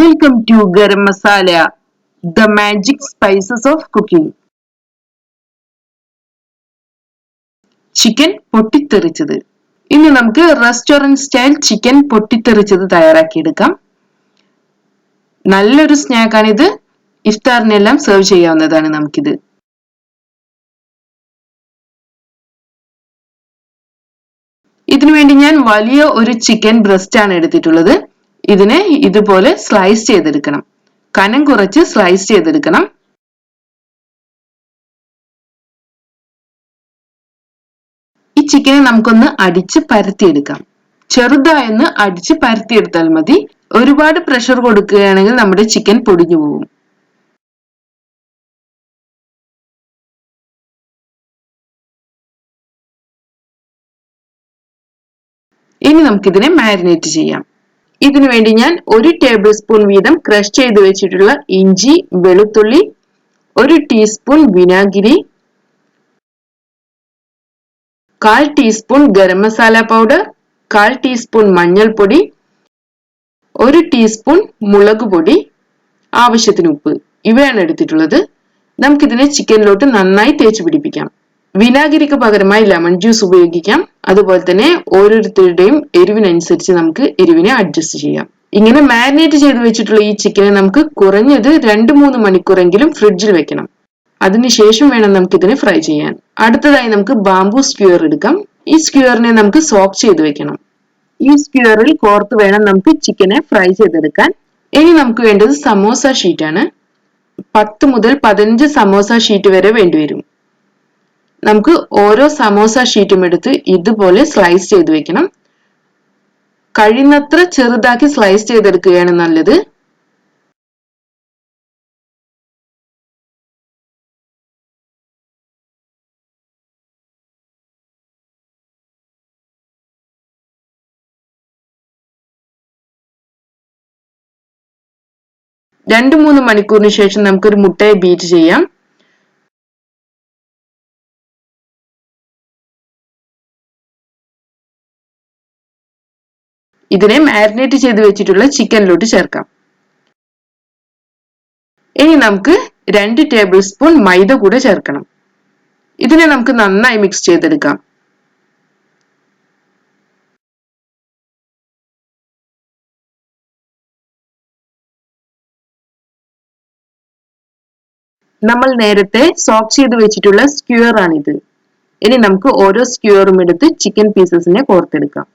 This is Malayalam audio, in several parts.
Welcome to garam masala the magic spices of cooking chicken പൊട്ടിത്തെറിച്ചത്. ഇന്ന് നമുക്ക് റെസ്റ്റോറന്റ് സ്റ്റൈൽ ചിക്കൻ പൊട്ടിത്തെറിച്ചത് തയ്യാറാക്കിയെടുക്കാം. നല്ലൊരു സ്നാക്കാണിത്. ഇഫ്താറിനെല്ലാം സെർവ് ചെയ്യാവുന്നതാണ് നമുക്കിത്. ഇതിനുവേണ്ടി ഞാൻ വലിയ ഒരു ചിക്കൻ ബ്രസ്റ്റ് ആണ് എടുത്തിട്ടുള്ളത്. ഇതിനെ ഇതുപോലെ സ്ലൈസ് ചെയ്തെടുക്കണം. കനം കുറച്ച് സ്ലൈസ് ചെയ്തെടുക്കണം. ഈ ചിക്കനെ നമുക്കൊന്ന് അടിച്ച് പരത്തിയെടുക്കാം. ചെറുതായൊന്ന് അടിച്ച് പരത്തിയെടുത്താൽ മതി. ഒരുപാട് പ്രഷർ കൊടുക്കുകയാണെങ്കിൽ നമ്മുടെ ചിക്കൻ പൊടിഞ്ഞു പോകും. ഇനി നമുക്കിതിനെ മാരിനേറ്റ് ചെയ്യാം. ഇതിനു വേണ്ടി ഞാൻ ഒരു ടേബിൾ സ്പൂൺ വീതം ക്രഷ് ചെയ്ത് വെച്ചിട്ടുള്ള ഇഞ്ചി വെളുത്തുള്ളി ഒരു ടീസ്പൂൺ വിനാഗിരി കാൽ ടീസ്പൂൺ ഗരം മസാല പൗഡർ കാൽ ടീസ്പൂൺ മഞ്ഞൾപ്പൊടി ഒരു ടീസ്പൂൺ മുളക് പൊടി ആവശ്യത്തിന് ഉപ്പ്. ഇവയാണ് എടുത്തിട്ടുള്ളത്. നമുക്കിതിനെ ചിക്കനിലോട്ട് നന്നായി തേച്ച് പിടിപ്പിക്കാം. വിനാഗിരിക്ക് പകരമായി ലെമൺ ജ്യൂസ് ഉപയോഗിക്കാം. അതുപോലെ തന്നെ ഓരോരുത്തരുടെയും എരിവിനനുസരിച്ച് നമുക്ക് എരിവിനെ അഡ്ജസ്റ്റ് ചെയ്യാം. ഇങ്ങനെ മാരിനേറ്റ് ചെയ്ത് വെച്ചിട്ടുള്ള ഈ ചിക്കനെ നമുക്ക് കുറഞ്ഞത് രണ്ട് മൂന്ന് മണിക്കൂറെങ്കിലും ഫ്രിഡ്ജിൽ വെക്കണം. അതിനുശേഷം വേണം നമുക്ക് ഇതിനെ ഫ്രൈ ചെയ്യാൻ. അടുത്തതായി നമുക്ക് ബാംബു സ്ക്യൂർ എടുക്കാം. ഈ സ്ക്യൂറിനെ നമുക്ക് സോക്ക് ചെയ്ത് വെക്കണം. ഈ സ്ക്യൂറിൽ കോർത്ത് വേണം നമുക്ക് ചിക്കനെ ഫ്രൈ ചെയ്തെടുക്കാൻ. ഇനി നമുക്ക് വേണ്ടത് സമോസ ഷീറ്റാണ് പത്ത് മുതൽ പതിനഞ്ച് സമോസ ഷീറ്റ് വരെ വേണ്ടിവരും. നമുക്ക് ഓരോ സമോസ ഷീറ്റും എടുത്ത് ഇതുപോലെ സ്ലൈസ് ചെയ്ത് വെക്കണം. കഴിയുന്നത്ര ചെറുതാക്കി സ്ലൈസ് ചെയ്തെടുക്കുകയാണ് നല്ലത്. രണ്ട് മൂന്ന് മണിക്കൂറിന് ശേഷം നമുക്കൊരു മുട്ടയെ ബീറ്റ് ചെയ്യാം. ഇതിനെ മാരിനേറ്റ് ചെയ്ത് വെച്ചിട്ടുള്ള ചിക്കനിലോട്ട് ചേർക്കാം. ഇനി നമുക്ക് രണ്ട് ടേബിൾ സ്പൂൺ മൈദ കൂടെ ചേർക്കണം. ഇതിനെ നമുക്ക് നന്നായി മിക്സ് ചെയ്തെടുക്കാം. നമ്മൾ നേരത്തെ സോക്ക് ചെയ്ത് വെച്ചിട്ടുള്ള സ്ക്യൂർ ആണിത്. ഇനി നമുക്ക് ഓരോ സ്ക്യൂറും എടുത്ത് ചിക്കൻ പീസസിനെ കോർത്തെടുക്കാം.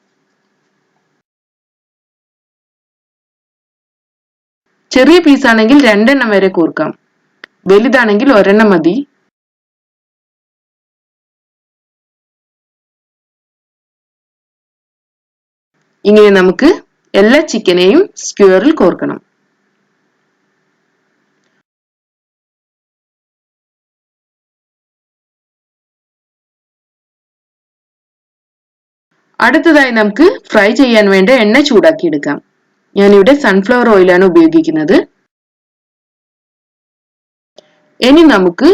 ചെറിയ പീസ് ആണെങ്കിൽ രണ്ടെണ്ണം വരെ കൂർക്കാം. വലുതാണെങ്കിൽ ഒരെണ്ണം മതി. ഇങ്ങനെ നമുക്ക് എല്ലാ ചിക്കനെയും സ്ക്യൂറിൽ കോർക്കണം. അടുത്തതായി നമുക്ക് ഫ്രൈ ചെയ്യാൻ വേണ്ട എണ്ണ ചൂടാക്കി എടുക്കാം ഞാനിവിടെ സൺഫ്ലവർ ഓയിലാണ് ഉപയോഗിക്കുന്നത്. ഇനി നമുക്ക്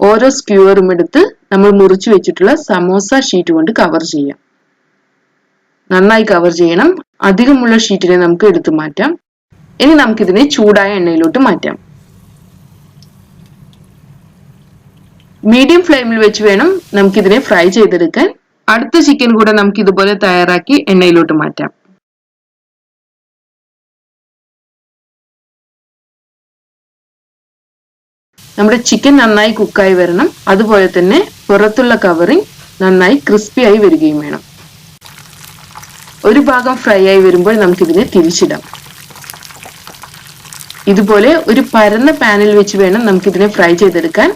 ഓരോ സ്ക്യൂറും എടുത്ത് നമ്മൾ മുറിച്ചു വെച്ചിട്ടുള്ള സമോസ ഷീറ്റ് കൊണ്ട് കവർ ചെയ്യാം. നന്നായി കവർ ചെയ്യണം. അധികമുള്ള ഷീറ്റിനെ നമുക്ക് എടുത്തു മാറ്റാം. ഇനി നമുക്കിതിനെ ചൂടായ എണ്ണയിലോട്ട് മാറ്റാം. മീഡിയം ഫ്ലെയിമിൽ വെച്ച് വേണം നമുക്കിതിനെ ഫ്രൈ ചെയ്തെടുക്കാൻ. അടുത്ത ചിക്കൻ കൂടെ നമുക്ക് ഇതുപോലെ തയ്യാറാക്കി എണ്ണയിലോട്ട് മാറ്റാം. നമ്മുടെ ചിക്കൻ നന്നായി കുക്കായി വരണം. അതുപോലെ തന്നെ പുറത്തുള്ള കവറിങ് നന്നായി ക്രിസ്പി ആയി വരികയും വേണം. ഒരു ഭാഗം ഫ്രൈ ആയി വരുമ്പോൾ നമുക്കിതിനെ തിരിച്ചിടാം. ഇതുപോലെ ഒരു പരന്ന പാനിൽ വെച്ച് വേണം നമുക്കിതിനെ ഫ്രൈ ചെയ്തെടുക്കാൻ.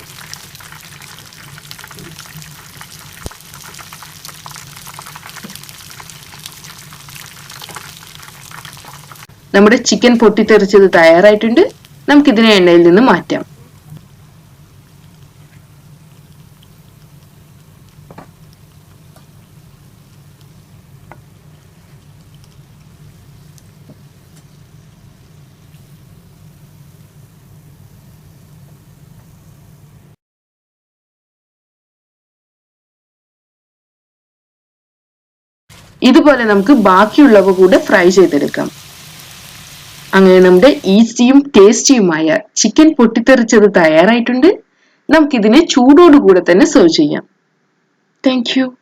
നമ്മുടെ ചിക്കൻ പൊട്ടിത്തെറിച്ചത് തയ്യാറായിട്ടുണ്ട്. നമുക്കിതിനെ എണ്ണയിൽ നിന്ന് മാറ്റാം. ഇതുപോലെ നമുക്ക് ബാക്കിയുള്ളവ കൂടെ ഫ്രൈ ചെയ്തെടുക്കാം. അങ്ങനെ നമ്മുടെ ഈസിയും ടേസ്റ്റിയുമായ ചിക്കൻ പൊട്ടിത്തെറിച്ചത് തയ്യാറായിട്ടുണ്ട്. നമുക്കിതിനെ ചൂടോടുകൂടെ തന്നെ സെർവ് ചെയ്യാം. താങ്ക്